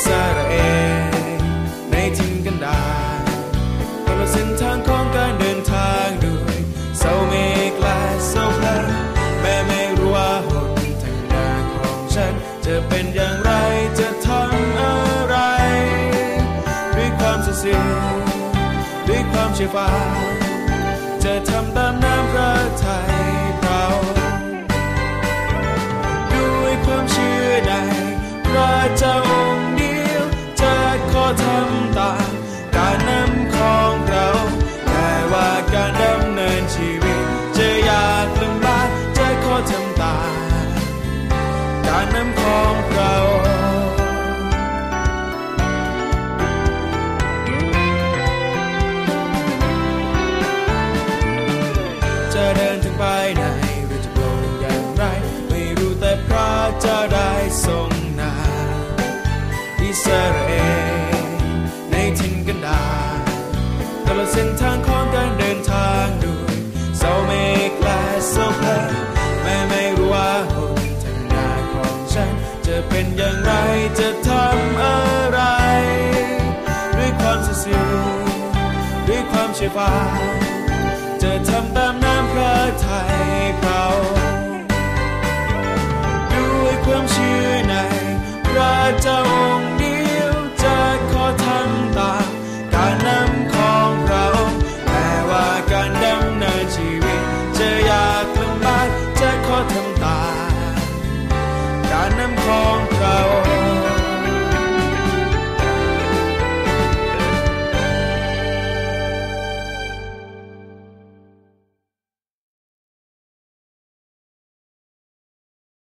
สราเอลในทินกันดารตลอดเส้นทางของการเดินทางด้วยเสาเมฆและเสาเพลิงแม้ไม่รู้ว่าหนทางหน้าของฉัน จะเป็นอย่างไรจะทำอะไร ด้วยความเสียด้วยความเชื่อฟังจะทำตามน้ำพระทัยเราด้วยความเชื่อในพระเจ้าำตา การนำของเราแต่ว่าการดำเนินชีวิต จะยากลำบากจะขอทำตา การนำของเราจะเดินถึงไปไหนหรือจะโปรดอย่างไร ไม่รู้แต่พระจ้าได้ทรงนาอิสราเอล ดเส้นทางของการเดินทางด้วยเสาเมฆและเสาเพลแม้ไม่รู้ว่าหนทางหน้าของฉัน จะเป็นอย่างไรจะทำอะไร ด้วยความเสื่อด้วยความเชื่อฟังจะทำตามน้ำพระทัยเราด้วยความเชื่อในพระเจ้า